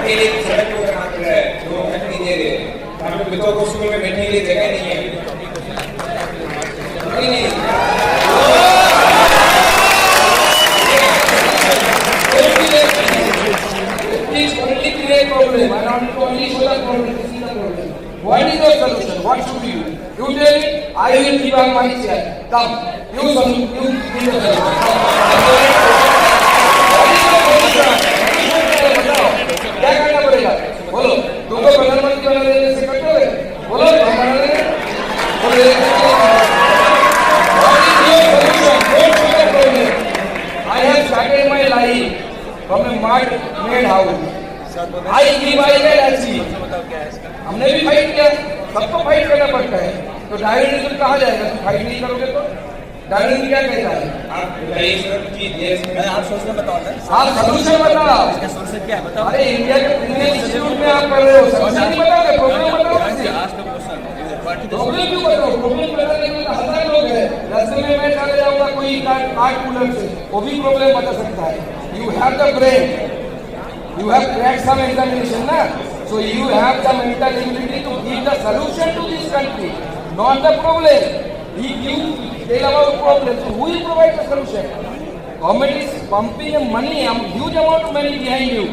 बैठने के लिए सड़क को बना के है लोग बैठने दे रहे हम लोग बच्चों को स्कूल में बैठने के लिए जगह नहीं है What is your solution? What should we do? You tell me, I will give up my chair. Come, you, you, you, you, you. Started my life from a mud-made house. I give I हमने भी fight किया सबको fight करना पड़ता है। तो director कहा जाएगा? तुम फाइट नहीं करोगे तो? डायरेक्टर क्या कहता है? आप में सोचना बताओ ना। आप सोल्यूशन बताओ। इसका सोल्यूशन क्या है बताओ। अरे इंडिया के प्रीमियर इंस्टीट्यूट में आप पढ़ रहे हो। सोल्यूशन नहीं बताओगे प्रॉब्लम बताओ। मुझे। आज का क्वेश्चन प्रॉब्लम क्यों बताओ? प्रॉब्लम बताने के लिए तो हज़ार लोग हैं। रास्ते में चले जाऊँगा कोई कार कूलर से वो भी प्रॉब्लम बता सकता है you have the brain you have crack some examination ना so you have the mental ability to give the solution to this country not the problem he give tell about problem so who will provide the solution government is pumping a money a huge amount of money behind you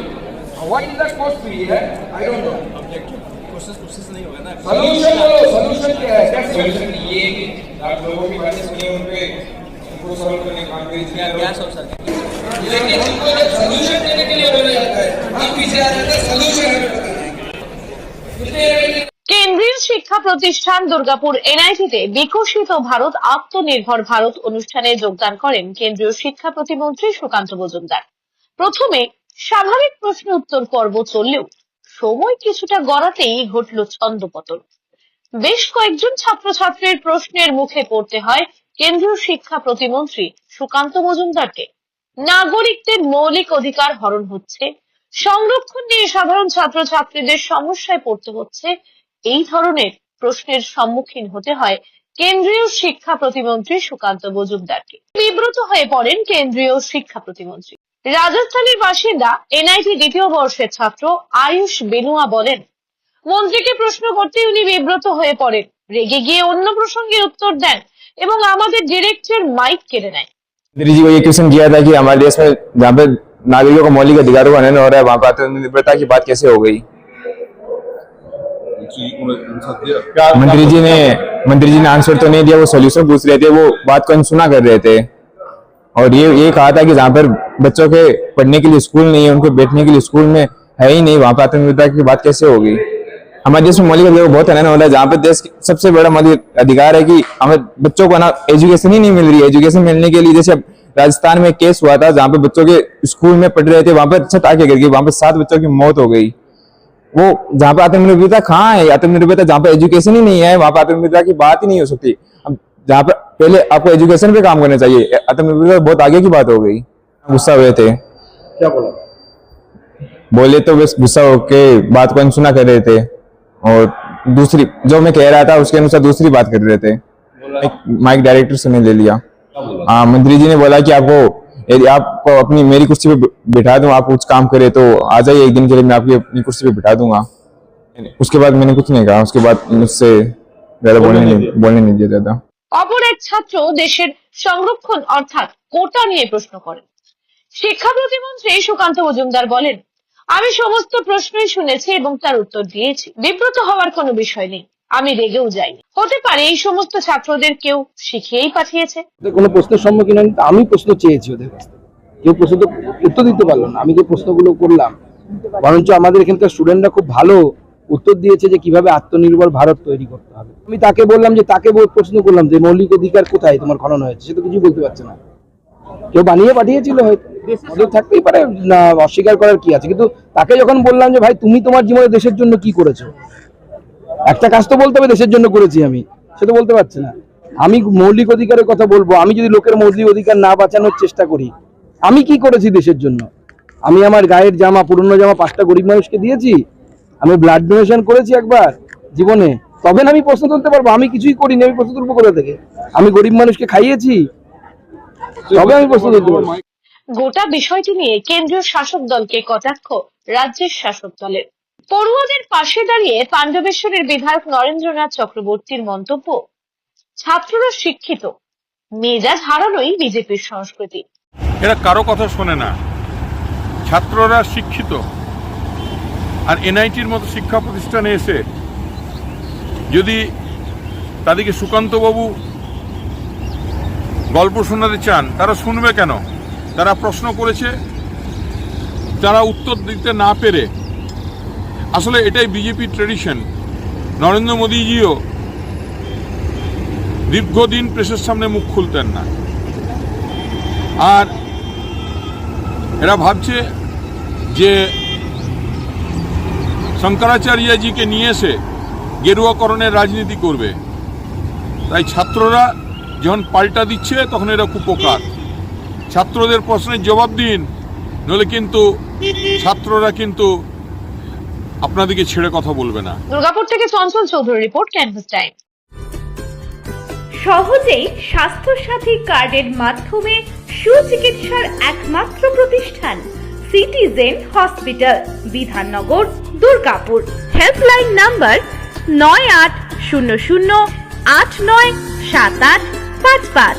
what is the cost fee here i don't know question question नहीं होगा ना solution बोलो solution क्या है कैसे solution ये है कि आप लोगों की बातें सुनिए उन पे उनको सॉल्व करने का काम क्या करिए क्या सोल्यूशन लेकिन हमको जब सॉल्यूशन देने के लिए बोला जाता है हम पीछे आ जाते हैं सॉल्यूशन हमें बताने के কেন্দ্রীয় শিক্ষা প্রতিষ্ঠান দুর্গাপুর এনআইটিতে বিকশিত ভারত আত্মনির্ভর ভারত অনুষ্ঠানে যোগদান করেন কেন্দ্রীয় শিক্ষা প্রতিমন্ত্রী সুকান্ত মজুমদার প্রথমে স্বাভাবিক প্রশ্ন উত্তর পর্ব চললেও সময় কিছুটা গড়াতেই ঘটল ছন্দপতন। বেশ কয়েকজন ছাত্রছাত্রীর প্রশ্নের মুখে পড়তে হয় কেন্দ্রীয় শিক্ষা প্রতিমন্ত্রী সুকান্ত মজুমদারকে। নাগরিকদের মৌলিক অধিকার হরণ হচ্ছে। সংরক্ষণ নিয়ে সাধারণ ছাত্রছাত্রীদের সমস্যায় পড়তে হচ্ছে। এই ধরনের প্রশ্নের সম্মুখীন হতে হয় কেন্দ্রীয় শিক্ষা প্রতিমন্ত্রী সুকান্ত মজুমদারকে। বিব্রত হয়ে পড়েন কেন্দ্রীয় শিক্ষা প্রতিমন্ত্রী। রাজস্থানের বাসিন্দা এনআইটি দ্বিতীয় বর্ষের ছাত্র আয়ুষ বেনুয়া বলেন মন্ত্রীকে প্রশ্ন করতে উনি বিব্রত হয়ে পড়েন রেগে গিয়ে অন্য প্রসঙ্গে উত্তর দেন এবং আমাদের ডিরেক্টর মাইক কেড়ে নেয় मोदी जी को ये क्वेश्चन किया था कि हमारे देश में जहाँ पे नागरिकों को मौलिक अधिकारों का हनन हो रहा है वहाँ पर आत्मनिर्भरता की बात कैसे हो गई मंत्री जी ने मंत्री जी ने आंसर तो नहीं दिया वो सोल्यूशन पूछ रहे थे वो बात को अनसुना कर रहे थे और ये ये कहा था कि जहाँ पर बच्चों के पढ़ने के लिए स्कूल नहीं है, उनको बैठने के लिए स्कूल में है ही नहीं वहाँ पर आत्मनिर्भरता की बात कैसे होगी? हमारे देश में मौलिक अधिकार बहुत हनन हो रहा है, जहाँ पे देश सबसे बड़ा मौलिक अधिकार है कि हमें बच्चों को ना एजुकेशन ही नहीं मिल रही है। एजुकेशन मिलने के लिए जैसे अब राजस्थान में केस हुआ था, जहाँ पे बच्चों के स्कूल में पढ़ रहे थे, वहाँ पर छत आके गिर गई, वहाँ पर सात बच्चों की मौत हो गई। वो जहाँ पे आत्मनिर्भरता कहाँ है? आत्मनिर्भरता जहाँ पे एजुकेशन ही नहीं है, वहाँ पर आत्मनिर्भरता की बात ही नहीं हो सकती। अब जहाँ पे पहले आपको एजुकेशन पे काम करना चाहिए, आत्मनिर्भरता बहुत आगे की बात हो गई। गुस्सा हुए थे क्या बोला बोले तो बस गुस्सा होके बात को अनसुना कर रहे थे और दूसरी जो मैं कह रहा था उसके अनुसार दूसरी बात कर रहे थे एक माइक डायरेक्टर से मैं ले लिया हाँ मंत्री जी ने बोला कि आपको यदि आपको अपनी मेरी कुर्सी पे ब- बिठा दूं आप कुछ काम करे तो आ जाइए एक दिन के लिए मैं आपकी अपनी कुर्सी पे बिठा दूंगा उसके बाद मैंने कुछ नहीं कहा उसके बाद मुझसे ज्यादा बोलने नहीं बोलने नहीं दिया ज्यादा অপর এক ছাত্র দেশের সংরক্ষণ অর্থাৎ কোটা নিয়ে প্রশ্ন করেন শিক্ষা প্রতিমন্ত্রী সুকান্ত মজুমদার বলেন, আমি সমস্ত প্রশ্নই শুনেছি এবং তার উত্তর দিয়েছি। বিব্রত হওয়ার কোনো বিষয় নেই। আমি রেগেও যাইনি। হতে পারে এই সমস্ত ছাত্রদের কেউ শিখিয়েই পাঠিয়েছে। কোনো প্রশ্নের সম্মুখীন হয়নি আমি প্রশ্ন চেয়েছি ওদের কাছ থেকে। কেউ প্রশ্ন উত্তর দিতে পারল না। আমি যে প্রশ্নগুলো করলাম, বরঞ্চ আমাদের এখানকার স্টুডেন্টরা খুব ভালো উত্তর দিয়েছে যে কীভাবে আত্মনির্ভর ভারত তৈরি করতে হবে। আমি তাকে বললাম যে, তাকে বল- প্রশ্ন করলাম যে, মৌলিক অধিকার কোথায়? তোমার খনন হয়েছে। সে তো কিছু বলতে পারছে না। কেউ বানিয়ে পাঠিয়েছিল হয়তো। ওদের থাকতেই পারে, না, অস্বীকার করার কি আছে? কিন্তু তাকে যখন বললাম যে, ভাই, তুমি তোমার জীবনে দেশের জন্য কি করেছ? একটা কাজ তো বলতে হবে, দেশের জন্য করেছি আমি। সে তো বলতে পারছে না। আমি মৌলিক অধিকারের কথা বলব, আমি যদি লোকের মৌলিক অধিকার না বাঁচানোর চেষ্টা করি, আমি কি করেছি দেশের জন্য? আমি আমার গায়ের জামা, পুরনো জামা পাঁচটা গরিব মানুষকে দিয়েছি, আমি ব্লাড ডোনেশন করেছি একবার জীবনে, তবে না আমি প্রশ্ন তুলতে পারব, আমি কিছুই করিনি, আমি প্রশ্ন তুলবো কোথা থেকে? আমি গরিব মানুষকে খাইয়েছি, তবে আমি প্রশ্ন তুলতে পারব। গোটা বিষয়টি নিয়ে কেন্দ্রীয় শাসক দলকে কটাক্ষ, রাজ্যের শাসক দলের। পড়ুয়াদের পাশে দাঁড়িয়ে পাণ্ডবেশ্বরের বিধায়ক নরেন্দ্রনাথ চক্রবর্তীর মন্তব্য, ছাত্ররা শিক্ষিত মেজাজ হারানোই বিজেপির সংস্কৃতি। এরা কারও কথা শোনে না। ছাত্ররা শিক্ষিত। আর এনআইটির মতো শিক্ষা প্রতিষ্ঠানে এসে যদি তাদেরকে সুকান্তবাবু গল্প শোনাতে চান, তারা শুনবে কেন? তারা প্রশ্ন করেছে তারা উত্তর দিতে না পেরে, আসলে এটাই বিজেপি ট্রেডিশন নরেন্দ্র মোদীজিও দীর্ঘদিন প্রেসের সামনে মুখ খুলতেন না। আর এরা ভাবছে যে শঙ্করাচার্যজিকে নিয়ে এসে গেরুয়াকরণের রাজনীতি করবে। তাই ছাত্ররা যখন পাল্টা দিচ্ছে, তখন এরা কুপকার। ছাত্রদের প্রশ্নের জবাব দিন নলে কিন্তু ছাত্ররা কিন্তু আপনাদেরকে ছেড়ে কথা বলবে না। দুর্গাপুর থেকে Chanchal Chowdhury report canvas time সহজেই স্বাস্থ্যসাথী কার্ডের মাধ্যমে সুচিকিৎসার একমাত্র প্রতিষ্ঠান citizen hospital Bidhannagar Durgapur. Helpline number নয় আট শূন্য শূন্য আট নয় সাত আট পাঁচ পাঁচ।